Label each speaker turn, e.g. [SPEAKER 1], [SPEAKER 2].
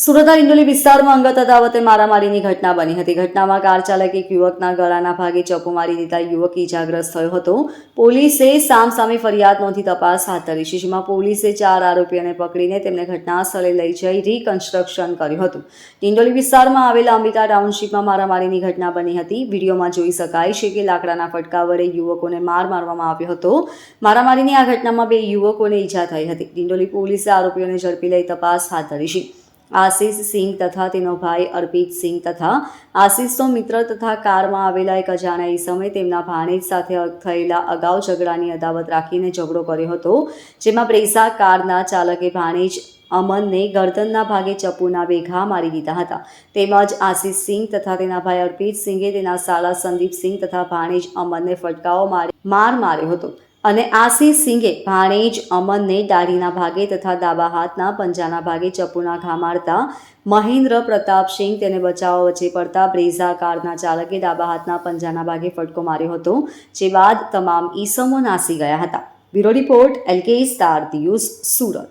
[SPEAKER 1] સુરતના ઇન્દોલી વિસ્તારમાં અંગત અદાવતે મારામારીની ઘટના બની હતી. ઘટનામાં કાર ચાલકે એક યુવકના ગળાના ભાગે ચપ્પુ મારી દીધા. યુવક ઇજાગ્રસ્ત થયો હતો. પોલીસે સામસામે ફરિયાદ નોંધી તપાસ હાથ ધરી છે, જેમાં પોલીસે ચાર આરોપીઓને પકડીને તેમને ઘટના સ્થળે લઈ જઈ રિકન્સ્ટ્રક્શન કર્યું હતું. ઇન્દોલી વિસ્તારમાં આવેલા અંબિકા ટાઉનશીપમાં મારામારીની ઘટના બની હતી. વિડીયોમાં જોઈ શકાય છે કે લાકડાના ફટકા વડે યુવકોને માર મારવામાં આવ્યો હતો. મારામારીની આ ઘટનામાં બે યુવકોને ઈજા થઈ હતી. ડિંડોલી પોલીસે આરોપીઓને ઝડપી લઈ તપાસ હાથ ધરી છે. આશીષ સિંહ તથા તેનો ભાઈ અર્પિત સિંહ તથા આશિષનો મિત્ર તથા કારમાં આવેલા એક અજાણ્યા ઈસમે તેમના ભાણેજ સાથે થયેલા અગાઉ ઝઘડાની અદાવત રાખીને ઝઘડો કર્યો હતો, જેમાં પ્રેસા કારના ચાલકે ભાણેજ અમનને ગરદનના ભાગે ચપ્પુના બે ઘા મારી દીધા હતા. તેમજ આશિષ સિંહ તથા તેના ભાઈ અર્પિત સિંહે તેના સાલા સંદીપ સિંહ તથા ભાણેજ અમનને ફટકાઓ મારી, માર માર્યો હતો. અને આશીષ સિંઘે ભાણેજ અમનને દાઢીના ભાગે તથા ડાબા હાથના પંજાના ભાગે ચપ્પુના ઘા મારતા મહેન્દ્ર પ્રતાપ સિંહ તેને બચાવવા વચ્ચે પડતા બ્રેઝા કારના ચાલકે ડાબા હાથના પંજાના ભાગે ફટકો માર્યો હતો, જે બાદ તમામ ઈસમો નાસી ગયા હતા. Bureau report LK star news Surat.